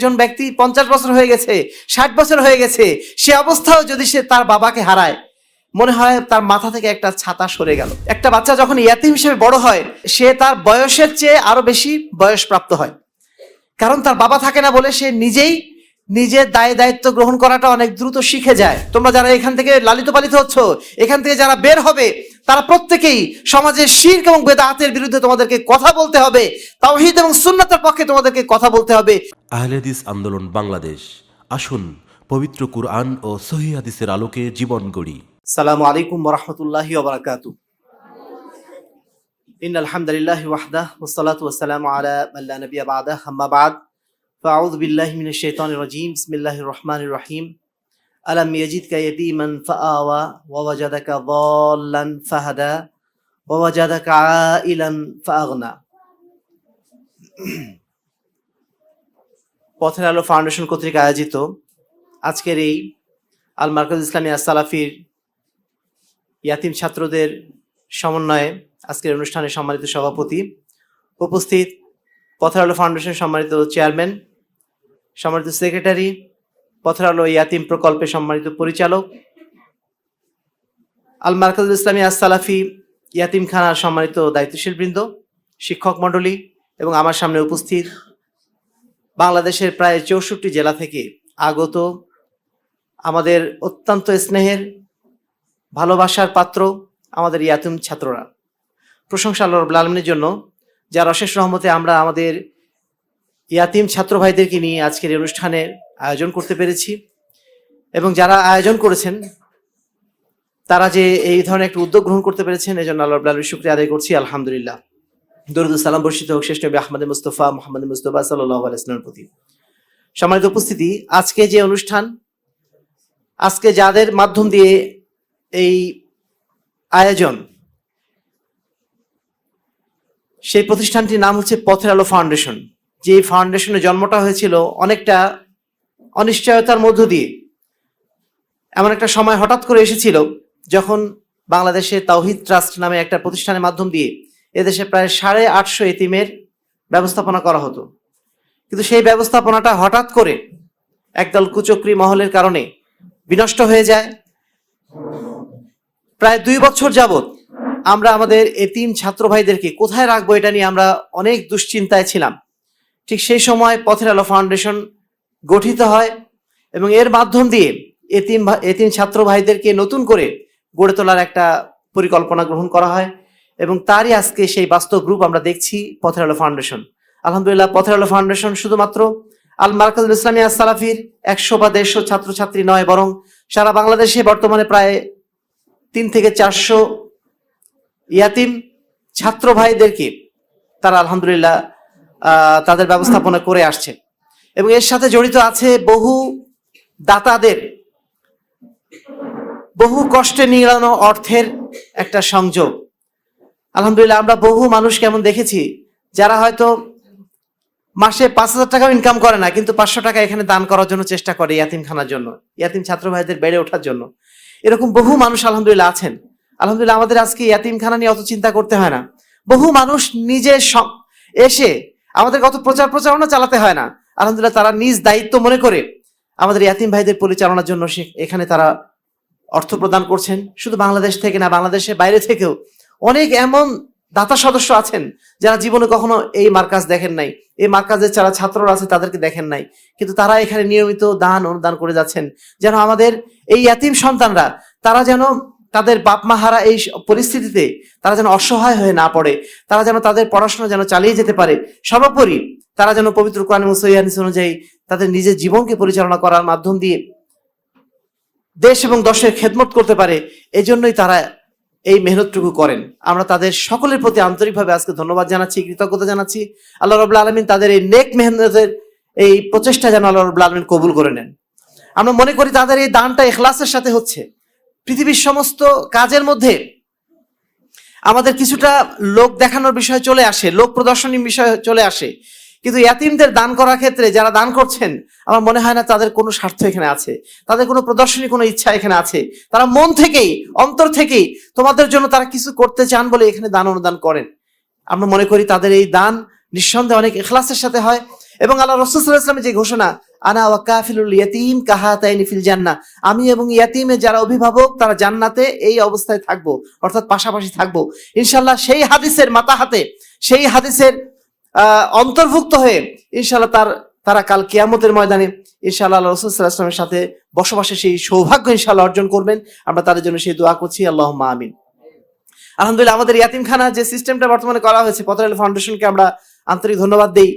একজন ব্যক্তি পঞ্চাশ বছর হয়ে গেছে, ষাট বছর হয়ে গেছে, সে অবস্থাও যদি সে তার বাবাকে হারায়, মনে হয় তার মাথা থেকে একটা ছাতা সরে গেল। একটা বাচ্চা যখন ইয়াতিম হিসেবে বড় হয়, সে তার বয়সের চেয়ে আরও বেশি বয়স প্রাপ্ত হয়। কারণ তার বাবা থাকে না বলে সে নিজেই নিজের দায় দায়িত্ব গ্রহণ করাটা অনেক দ্রুত শিখে যায়। তোমরা যারা এখান থেকে লালিত পালিত হচ্ছ এখান থেকে যারা বের হবে তারা প্রত্যেকেই সমাজের শির্ক এবং বেদাতের বিরুদ্ধে তোমাদেরকে কথা বলতে হবে তাওহিদ এবং সুন্নতের পক্ষে তোমাদেরকে কথা বলতে হবে। আহলেদিস আন্দোলন বাংলাদেশ। আসুন পবিত্র কুরআন ও সহি আলোকে জীবন গড়ি। সালামু আলাইকুম রহমতুল্লাহি ইন আলহামদুলিল্লাহ ওয়াহদাহ ওয়াসসালাতু ওয়াসসালামু আলা আল্লাহ নবী বাদা। হাম্মাবাদ فأعوذ بالله من الشيطان الرجيم بسم الله الرحمن الرحيم ألم يجدك يتيما فآوى ووجدك ضالا فهدى ووجدك عائلا فأغنى পথের আলো ফাউন্ডেশন কর্তৃক আয়োজিত আজকের এই আল মার্কাজ ইসলামী আসালাফির ইয়াতিম ছাত্রদের সমন্বয়ে আজকের অনুষ্ঠানে সম্মানিত সভাপতি উপস্থিত পথের আলো ফাউন্ডেশন সম্মানিত চেয়ারম্যান সম্মানিত সেক্রেটারি পথের আলো ইয়াতিম প্রকল্পে সম্মানিত পরিচালক আল মার্কাজুল ইসলামী আসালাফি ইয়াতিমখানার সম্মানিত দায়িত্বশীল বৃন্দ শিক্ষক মণ্ডলী এবং আমার সামনে উপস্থিত বাংলাদেশের প্রায় চৌষট্টি জেলা থেকে আগত আমাদের অত্যন্ত স্নেহের, ভালোবাসার পাত্র আমাদের ইয়াতিম ছাত্ররা। প্রশংসা আল্লাহ আলমিনের জন্য, যার অশেষ রহমতে আমরা আমাদের ইয়াতিম ছাত্র ভাইদেরকে নিয়ে আজকের এই অনুষ্ঠানের আয়োজন করতে পেরেছি। এবং যারা আয়োজন করেছেন, তারা যে এই ধরনের একটা উদ্যোগ গ্রহণ করতে পেরেছেন এই জন্য আল্লাহ আলমীর শুক্রিয়া আদায় করছি, আলহামদুলিল্লাহ। দরুদ সালাম বর্ষিত হোক শেষ নবী আহমদ মুস্তফা, মোহাম্মদ মুস্তফা সাল্লাহ প্রতি। সম্মানিত উপস্থিতি, আজকে যে অনুষ্ঠান, আজকে যাদের মাধ্যম দিয়ে এই আয়োজন, সেই প্রতিষ্ঠানটির নাম হচ্ছে পথের আলো ফাউন্ডেশন। যে ফাউন্ডেশনের জন্মটা হয়েছিল অনেকটা অনিশ্চয়তার মধ্য দিয়ে। এমন একটা সময় হঠাৎ করে এসেছিল যখন বাংলাদেশে তাওহিদ ট্রাস্ট নামে একটা প্রতিষ্ঠানের মাধ্যম দিয়ে এদেশে প্রায় সাড়ে আটশো এতিমের ব্যবস্থাপনা করা হতো। কিন্তু সেই ব্যবস্থাপনাটা হঠাৎ করে একদল কুচক্রী মহলের কারণে বিনষ্ট হয়ে যায়। প্রায় দুই বছর যাবত আমরা আমাদের এতিম ছাত্র ভাইদেরকে কোথায় রাখব এটা নিয়ে আমরা অনেক দুশ্চিন্তায় ছিলাম। ঠিক সেই সময় পথের আলো ফাউন্ডেশন গঠিত হয় এবং এর মাধ্যম দিয়ে এতিম এতিম ছাত্র ভাইদেরকে নতুন করে গড়ে তোলার একটা পরিকল্পনা গ্রহণ করা হয় এবং তারই আজকে সেই বাস্তব রূপ আমরা দেখছি পথের আলো ফাউন্ডেশন আলহামদুলিল্লাহ, পথের আলো ফাউন্ডেশন শুধুমাত্র আল মার্কাজুল ইসলামিয়া সালাফির একশো বা দেড়শো ছাত্রছাত্রী নয়, বরং সারা বাংলাদেশে বর্তমানে প্রায় তিন থেকে চারশো ইয়াতিম ছাত্র ভাইদেরকে তারা আলহামদুলিল্লাহ তাদের ব্যবস্থাপনা করে আসছে। এবং এর সাথে জড়িত আছে বহু দাতাদের বহু কষ্টে নিড়ানো অর্থের একটা সংযোগ। আলহামদুলিল্লাহ, আমরা বহু মানুষ কেমন দেখেছি, যারা হয়তো মাসে পাঁচ হাজার টাকাও ইনকাম করে না, কিন্তু পাঁচশো টাকা এখানে দান করার জন্য চেষ্টা করে ইয়াতিমখানার জন্য, ইয়াতিম ছাত্র ভাইদের বেড়ে ওঠার জন্য। এরকম বহু মানুষ আলহামদুলিল্লাহ আছেন। আলহামদুলিল্লাহ, আমাদের আজকে ইয়াতিমখানা নিয়ে অত চিন্তা করতে হয় না। বহু মানুষ নিজে এসে আমাদের কত প্রচার প্রচারণা চালাতে হয় না। আলহামদুলিল্লাহ তারা নিজ দায়িত্ব মনে করে আমাদের ইয়াতিম ভাইদের পরিচালনার জন্য সে- এখানে তারা অর্থ প্রদান করছেন। শুধু বাংলাদেশ থেকে না, বাংলাদেশের বাইরে থেকেও অনেক এমন দাতা সদস্য আছেন যারা জীবনে কখনো এই মার্কাজ দেখেন নাই। এই মার্কাজের যারা ছাত্ররা আছে তাদেরকে দেখেন নাই। কিন্তু তারা এখানে নিয়মিত দান অনুদান করে যাচ্ছেন। যেন আমাদের এই ইয়াতিম সন্তানরা, তারা যেন তাদের বাপ মা হারা এই পরিস্থিতিতে তারা যেন অসহায় হয়ে না পড়ে, তারা যেন তাদের পড়াশোনা যেন চালিয়ে যেতে পারে, সর্বোপরি তারা যেন পবিত্র কোরআন সহিহ অনুযায়ী তাদের নিজের জীবনকে পরিচালনা করার মাধ্যম দিয়ে দেশ এবং দশের খেদমত করতে পারে, এজন্যই তারা এই মেহনতটুকু করেন। আমরা তাদের সকলের প্রতি আন্তরিকভাবে আজকে ধন্যবাদ জানাচ্ছি, কৃতজ্ঞতা জানাচ্ছি। আল্লাহ রবুল্লা আলমিন তাদের এই নেক মেহনতের এই প্রচেষ্টা যেন আল্লাহ রবুল্লা আলমিন কবুল করে নেন। আমরা মনে করি তাদের এই দানটা এখলাসের সাথে হচ্ছে। পৃথিবীর সমস্ত কাজের মধ্যে আমাদের কিছুটা লোক দেখানোর বিষয় চলে আসে, লোক প্রদর্শনীর বিষয় চলে আসে। কিন্তু ইয়াতিমদের দান করার ক্ষেত্রে যারা দান করছেন, আমার মনে হয় না তাদের কোনো স্বার্থ এখানে আছে। তাদের কোনো প্রদর্শনী, কোনো ইচ্ছা এখানে আছে। তারা মন থেকেই, অন্তর থেকেই তোমাদের জন্য তারা কিছু করতে চান বলে এখানে দান অনুদান করেন। আমরা মনে করি তাদের এই দান নিঃসন্দেহে অনেক এখলাসের সাথে হয় এবং আল্লাহ রসুল্লাহ ইসলামের যে ঘোষণা আনা ওয়াকাফিলুল ইয়াতিম কাহাতাইনি ফিল জান্নাহ। আমি এবং ইয়াতিমের যারা অভিভাবক, তারা জান্নাতে এই অবস্থায় থাকব, অর্থাৎ পাশাপাশি থাকব। ইনশাল্লাহ সেই হাদিসের মাথা হাতে সেই হাদিসের অন্তর্ভুক্ত হয়ে ইনশাল্লাহ তার, তারা কাল কিয়ামতের ময়দানে ইনশাআল্লাহ ইসলামের সাথে বসবাসের সেই সৌভাগ্য ইনশাআল্লাহ অর্জন করবেন। আমরা তাদের জন্য সেই দোয়া করছি আল্লাহ আমিন। আলহামদুলিল্লাহ, আমাদের ইয়াতিমখানা যে সিস্টেমটা বর্তমানে করা হয়েছে, পথরাল ফাউন্ডেশনকে আমরা আন্তরিক ধন্যবাদ দিই।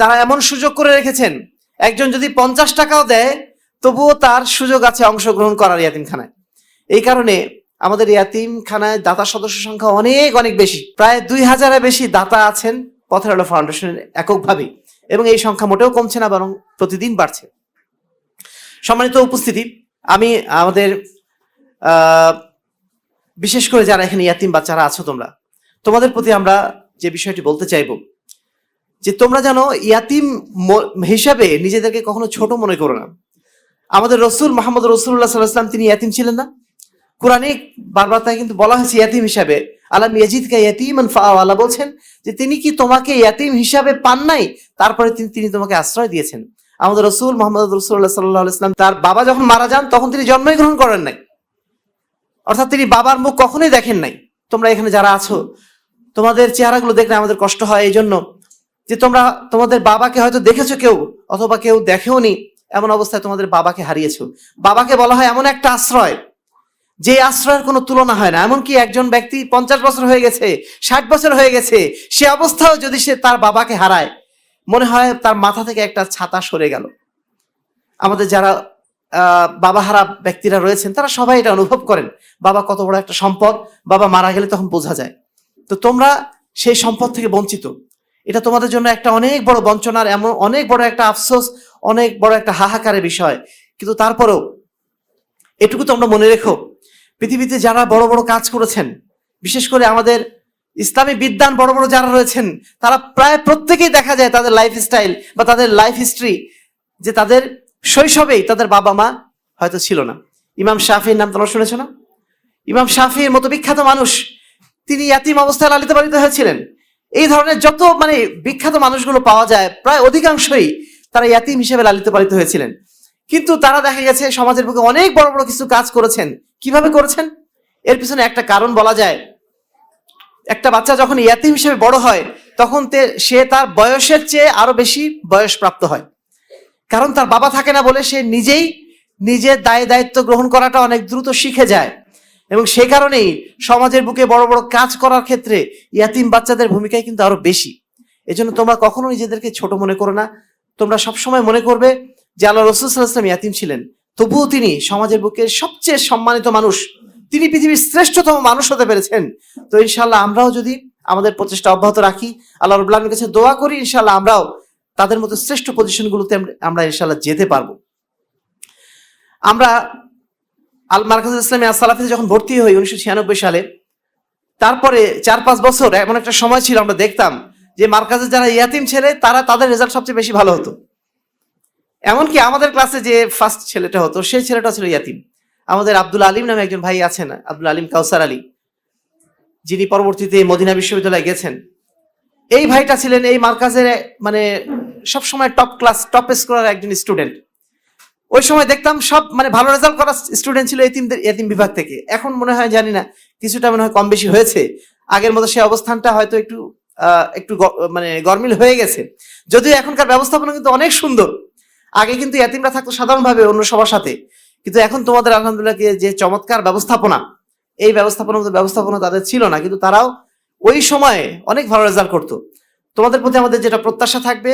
তারা এমন সুযোগ করে রেখেছেন একজন যদি পঞ্চাশ টাকাও দেয়, তবুও তার সুযোগ আছে অংশগ্রহণ করার ইয়াতিমখানায়। এই কারণে আমাদের ইয়াতিমখানায় দাতা সদস্য সংখ্যা অনেক অনেক বেশি। প্রায় দুই হাজারের বেশি দাতা আছেন পথের আলো ফাউন্ডেশনের এককভাবে এবং এই সংখ্যা মোটেও কমছে না, বরং প্রতিদিন বাড়ছে। সম্মানিত উপস্থিতি, আমি আমাদের বিশেষ করে যারা এখানে ইয়াতিম বাচ্চারা আছো তোমরা, তোমাদের প্রতি আমরা যে বিষয়টি বলতে চাইব যে তোমরা যেন ইয়াতিম হিসাবে নিজেদেরকে কখনো ছোট মনে করো না। আমাদের রসুল মোহাম্মদ রসুল্লাহ সাল্লাহাম তিনি ইয়াতিম ছিলেন না। কোরআনে বারবার তাই কিন্তু বলা হয়েছে ইয়াতিম হিসাবে। আলাম ইয়াজিদকে ইয়াতিম আল্লাহ বলছেন যে তিনি কি তোমাকে ইয়াতিম হিসাবে পান নাই? তারপরে তিনি তিনি তোমাকে আশ্রয় দিয়েছেন। আমাদের রসুল মোহাম্মদ রসুল্লাহ সাল্লাহ ইসলাম তার বাবা যখন মারা যান, তখন তিনি জন্মই গ্রহণ করেন নাই। অর্থাৎ তিনি বাবার মুখ কখনোই দেখেন নাই। তোমরা এখানে যারা আছো, তোমাদের চেহারাগুলো দেখলে আমাদের কষ্ট হয়। এই জন্য যে তোমরা তোমাদের বাবাকে হয়তো দেখেছ কেউ, অথবা কেউ দেখেওনি, এমন অবস্থায় তোমাদের বাবাকে হারিয়েছো। বাবাকে বলা হয় এমন একটা আশ্রয়, যে আশ্রয়ের কোনো তুলনা হয় না। এমনকি একজন ব্যক্তি পঞ্চাশ বছর হয়ে গেছে, ষাট বছর হয়ে গেছে, সে অবস্থাও যদি সে তার বাবাকে হারায়, মনে হয় তার মাথা থেকে একটা ছাতা সরে গেল। আমাদের যারা বাবা হারা ব্যক্তিরা রয়েছেন, তারা সবাই এটা অনুভব করেন। বাবা কত বড় একটা সম্পদ, বাবা মারা গেলে তখন বোঝা যায়। তো তোমরা সেই সম্পদ থেকে বঞ্চিত। এটা তোমাদের জন্য একটা অনেক বড় বঞ্চনার এমন, অনেক বড় একটা আফসোস, অনেক বড় একটা হাহাকারের বিষয়। কিন্তু তারপরেও, এটুকু তোমরা মনে রেখো, পৃথিবীতে যারা বড় বড় কাজ করেছেন, বিশেষ করে আমাদের ইসলামী বিদ্যান বড় বড় যারা রয়েছেন, তারা প্রায় প্রত্যেকেই দেখা যায় তাদের লাইফ স্টাইল বা তাদের লাইফ হিস্ট্রি যে তাদের শৈশবেই তাদের বাবা মা হয়তো ছিল না। ইমাম শাফির নাম তোমরা শুনেছো না? ইমাম শাফির মতো বিখ্যাত মানুষ, তিনি ইয়াতিম অবস্থায় লালিত পালিত হয়েছিলেন। এই ধরনের যত মানে বিখ্যাত মানুষগুলো পাওয়া যায়, প্রায় অধিকাংশই তারা ইয়াতিম হিসেবে লালিত পালিত হয়েছিলেন। কিন্তু তারা দেখা গেছে সমাজের বুকে অনেক বড় বড় কিছু কাজ করেছেন। কীভাবে করেছেন? এর পিছনে একটা কারণ বলা যায়। একটা বাচ্চা যখন ইয়াতিম হিসেবে বড় হয়, তখন সে তার বয়সের চেয়ে আরও বেশি বয়স প্রাপ্ত হয়। কারণ তার বাবা থাকে না বলে সে নিজেই নিজের দায় দায়িত্ব গ্রহণ করাটা অনেক দ্রুত শিখে যায়। এবং সেই কারণেই সমাজের বুকে বড় বড় কাজ করার ক্ষেত্রে ইয়াতিম বাচ্চাদের ভূমিকাই কিন্তু আরও বেশি। এজন্য তোমরা কখনো নিজেদেরকে ছোট মনে করো না। তোমরা সবসময় মনে করবে যে আল্লাহ রসুল সাল্লাহাম ইয়াতিম ছিলেন। তবুও তিনি সমাজের বুকে সবচেয়ে সম্মানিত মানুষ। তিনি পৃথিবীর শ্রেষ্ঠতম মানুষ হতে পেরেছেন। তো ইনশাল্লাহ আমরাও যদি আমাদের প্রচেষ্টা অব্যাহত রাখি, আল্লাহ রবুল্লাহের কাছে দোয়া করি ইনশাল্লাহ আমরাও তাদের মতো শ্রেষ্ঠ পজিশনগুলোতে আমরা ইনশাল্লাহ যেতে পারব। আমরা আল মার্কাজ ইসলামী আসালাফিতে যখন ভর্তি হই উনিশশো ছিয়ানব্বই সালে, তারপরে চার পাঁচ বছর এমন একটা সময় ছিল আমরা দেখতাম যে মার্কাজের যারা ইয়াতিম ছেলে, তারা তাদের রেজাল্ট সবচেয়ে বেশি ভালো হতো। এমনকি আমাদের ক্লাসে যে ফার্স্ট ছেলেটা হতো সেই ছেলেটা ছিল ইয়াতিম। আমাদের আব্দুল আলিম নামে একজন ভাই আছেন, আব্দুল আলিম কাউসার আলী, যিনি পরবর্তীতে মদিনা বিশ্ববিদ্যালয়ে গেছেন। এই ভাইটা ছিলেন এই মার্কাজের মানে সবসময় টপ ক্লাস টপ স্কোরার একজন স্টুডেন্ট ওই সময় দেখতাম সব মানে ভালো রেজাল্ট করা স্টুডেন্ট ছিল এতিমদের এতিম বিভাগ থেকে। এখন মনে হয় জানি না, কিছুটা মনে হয় কম বেশি হয়েছে। আগের মতো সেই অবস্থানটা হয়তো একটু একটু মানে গরমিল হয়ে গেছে। যদিও এখনকার ব্যবস্থাপনা কিন্তু অনেক সুন্দর। আগে কিন্তু এতিমরা থাকতো সাধারণভাবে অন্য সবার সাথে। কিন্তু এখন তোমাদের আলহামদুলিল্লাহ যে চমৎকার ব্যবস্থাপনা, এই ব্যবস্থাপনা ব্যবস্থাপনা তাদের ছিল না। কিন্তু তারাও ওই সময়ে অনেক ভালো রেজাল্ট করতো। তোমাদের প্রতি আমাদের যেটা প্রত্যাশা থাকবে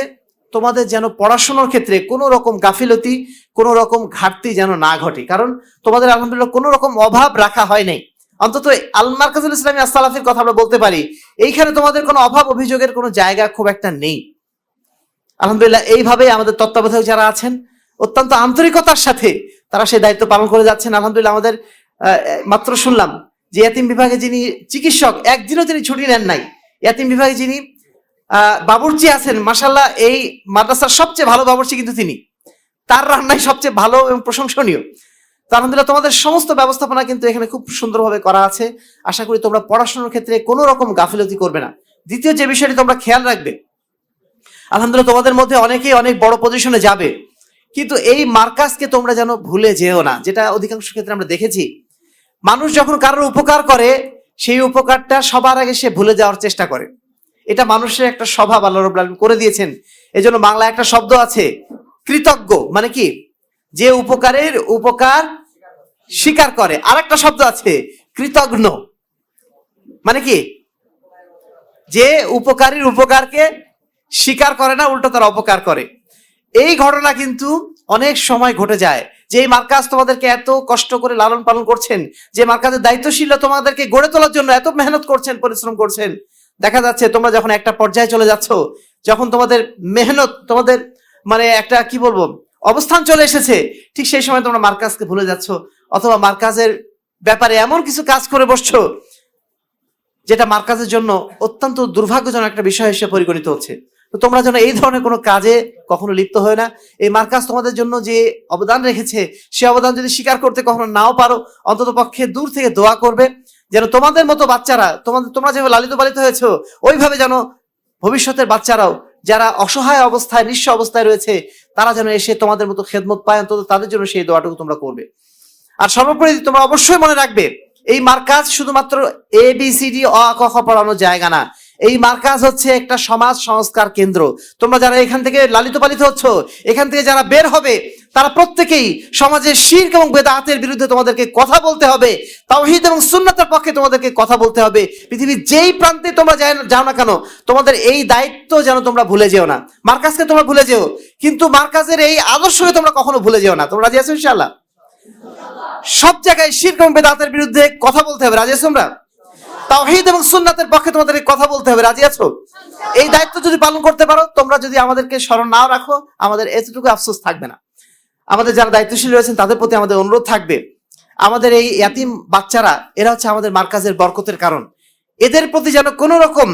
তোমাদের যেন পড়াশোনার ক্ষেত্রে কোনো রকম গাফিলতি, কোনো রকম ঘাটতি যেন না ঘটে। কারণ তোমাদের আলহামদুলিল্লাহ কোনো রকম অভাব রাখা হয় নাই। অন্তত আল মার্কাজুল ইসলামী আসালাফির কথা আমরা বলতে পারি, এইখানে তোমাদের কোনো অভাব অভিযোগের কোনো জায়গা খুব একটা নেই। আলহামদুলিল্লাহ এইভাবে আমাদের তত্ত্বাবধায়ক যারা আছেন, অত্যন্ত আন্তরিকতার সাথে তারা সেই দায়িত্ব পালন করে যাচ্ছেন। আলহামদুলিল্লাহ, আমাদের মাত্র শুনলাম যে এতিম বিভাগে যিনি চিকিৎসক, একদিনও তিনি ছুটি নেন নাই। এতিম বিভাগে যিনি বাবুর্চি আছেন মাসাল্লাহ এই মাদ্রাসার সবচেয়ে ভালো বাবুর্চি কিন্তু তিনি। তার রান্নাই সবচেয়ে ভালো এবং প্রশংসনীয়। তো আলহামদুলিল্লাহ তোমাদের সমস্ত ব্যবস্থাপনা কিন্তু এখানে খুব সুন্দরভাবে করা আছে। আশা করি তোমরা পড়াশোনার ক্ষেত্রে কোনো রকম গাফিলতি করবে না। দ্বিতীয় যে বিষয়টি তোমরা খেয়াল রাখবে, আলহামদুলিল্লাহ তোমাদের মধ্যে অনেকেই অনেক বড় পজিশনে যাবে। কিন্তু এই মার্কাসকে তোমরা যেন ভুলে যেও না, যেটা অধিকাংশ ক্ষেত্রে আমরা দেখেছি। মানুষ যখন কারোর উপকার করে, সেই উপকারটা সবার আগে সে ভুলে যাওয়ার চেষ্টা করে। এটা মানুষের একটা স্বভাব আল্লাহ রব্লা করে দিয়েছেন। এই জন্য বাংলায় একটা শব্দ আছে, কৃতজ্ঞ। মানে কি? যে উপকারের উপকার স্বীকার করে। আর একটা শব্দ আছে কৃতজ্ঞ মানে কি? যে উপকারীর উপকারকে স্বীকার করে না, উল্টো তারা অপকার করে। এই ঘটনা কিন্তু অনেক সময় ঘটে যায় যে এই মার্কাজ তোমাদেরকে এত কষ্ট করে লালন পালন করছেন, যে মার্কাজের দায়িত্বশীল তোমাদেরকে গড়ে তোলার জন্য এত মেহনত করছেন, পরিশ্রম করছেন। দেখা যাচ্ছে তোমরা যখন একটা পর্যায়ে চলে যাচ্ছ, যখন তোমাদের মেহনত, তোমাদের মানে একটা কি বলব, অবস্থান চলে এসেছে, ঠিক সেই সময় তোমরা মার্কাজকে ভুলে যাচ্ছ অথবা মার্কাজের ব্যাপারে এমন কিছু কাজ করে বসছো যেটা মার্কাজের জন্য অত্যন্ত দুর্ভাগ্যজনক একটা বিষয় হিসেবে পরিগণিত হচ্ছে। তো তোমরা যেন এই ধরনের কোনো কাজে কখনো লিপ্ত হয় না। এই মার্কাজ তোমাদের জন্য যে অবদান রেখেছে, সে অবদান যদি স্বীকার করতে কখনো নাও পারো অন্তত পক্ষে দূর থেকে দোয়া করবে। যেন তোমাদের মতো বাচ্চারা, তোমাদের, তোমরা যেভাবে লালিত পালিত হয়েছ, ওইভাবে যেন ভবিষ্যতের বাচ্চারাও, যারা অসহায় অবস্থায়, নিঃস্ব অবস্থায় রয়েছে, তারা যেন এসে তোমাদের মতো খেদমত পায়, অন্তত তাদের জন্য সেই দোয়াটুকু তোমরা করবে। আর সর্বোপরি তোমরা অবশ্যই মনে রাখবে, এই মার্কাজ শুধুমাত্র এ বি সি ডি অ, ক, খ পড়ানোর জায়গা না। এই মার্কাজ হচ্ছে একটা সমাজ সংস্কার কেন্দ্র। তোমরা যারা এখান থেকে লালিত পালিত হচ্ছ, এখান থেকে যারা বের হবে, তারা প্রত্যেকেই সমাজের শির্ক এবং বেদাতের বিরুদ্ধে তোমাদেরকে কথা বলতে হবে, তাওহিদ এবং সুন্নাতের পক্ষে তোমাদেরকে কথা বলতে হবে। পৃথিবীর যেই প্রান্তে তোমরা যাও না- কেন, তোমাদের এই দায়িত্ব যেন তোমরা ভুলে যেও না। মার্কাজকে তোমরা ভুলে যেও, কিন্তু মার্কাজের এই আদর্শকে তোমরা কখনো ভুলে যেও না। তোমরা রাজি আছো সব জায়গায় শিরক এবং বেদাতের বিরুদ্ধে কথা বলতে হবে। রাজি আছো তোমরা? তাওহীদ এবং সুন্নাতের পক্ষে তোমাদেরকে কথা বলতে হবে। রাজি আছো? এই দায়িত্ব যদি পালন করতে পারো, তোমরা যদি আমাদেরকে স্মরণ নাও রাখো, আমাদের এতটুকু আফসোস থাকবে না। আমাদের যারা দায়িত্বশীল রয়েছেন, তাদের প্রতি আমাদের অনুরোধ থাকবে। আমাদের এই ইয়াতিম বাচ্চারা, এরা হচ্ছে আমাদের মার্কাজের বরকতের কারণ। এদের প্রতি যেন কোনো রকম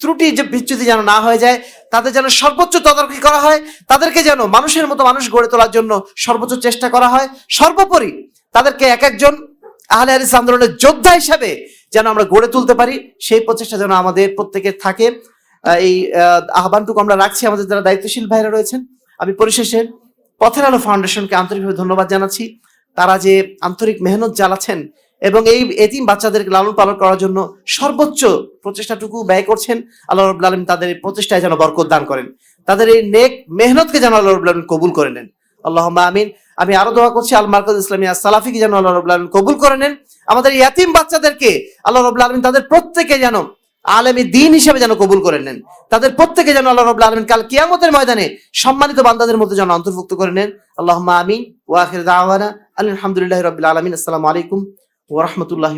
ত্রুটি যে বিচ্যুতি যেন না হয়ে যায়, তাদের যেন সর্বোচ্চ তদারকি করা হয়, তাদেরকে যেন মানুষের মতো মানুষ গড়ে তোলার জন্য সর্বোচ্চ চেষ্টা করা হয়। সর্বোপরি তাদেরকে এক একজন আহলে হাদিস আন্দোলনের যোদ্ধা হিসাবে যেন আমরা গড়ে তুলতে পারি, সেই প্রচেষ্টা যেন আমাদের প্রত্যেকের থাকে। এই আহ্বানটুকু আমরা রাখছি। আমাদের যারা দায়িত্বশীল ভাইরা রয়েছেন, আমি পরিশেষে পথের আলো ফাউন্ডেশনকে আন্তরিকভাবে ধন্যবাদ জানাচ্ছি। তারা যে আন্তরিক মেহনত জ্বালাচ্ছেন এবং এই এতিম বাচ্চাদেরকে লালন পালন করার জন্য সর্বোচ্চ প্রচেষ্টাটুকু ব্যয় করছেন, আল্লাহ রব্বুল আলম তাদের এই প্রচেষ্টায় যেন বরকত দান করেন। তাদের এই নেক মেহনতকে যেন আল্লাহ রব্বুল আলম কবুল করে নেন। আল্লাহ আমিন। আমি আরও দোয়া করছি, আল মার্কাজ ইসলামিয়া সালাফিকে যেন আল্লাহ রবুল আলম কবুল করে নেন। আমাদের ইয়াতিম বাচ্চাদেরকে আল্লাহ রবুল আলমিন তাদের প্রত্যেকে যেন আলমী দিন হিসেবে যেন কবুল করে নেন। তাদের প্রত্যেকে যেন আল্লাহ রবুল আলমিন কাল কিয়ামতের ময়দানে সম্মানিত বান্দাদের মধ্যে যেন অন্তর্ভুক্ত করে নেন। আল্লাহ আমিন। ওয়াখির আলহামদুলিল্লাহ রবিল আলমিন। আসসালামু আলাইকুম ওরহমতুল্লাহ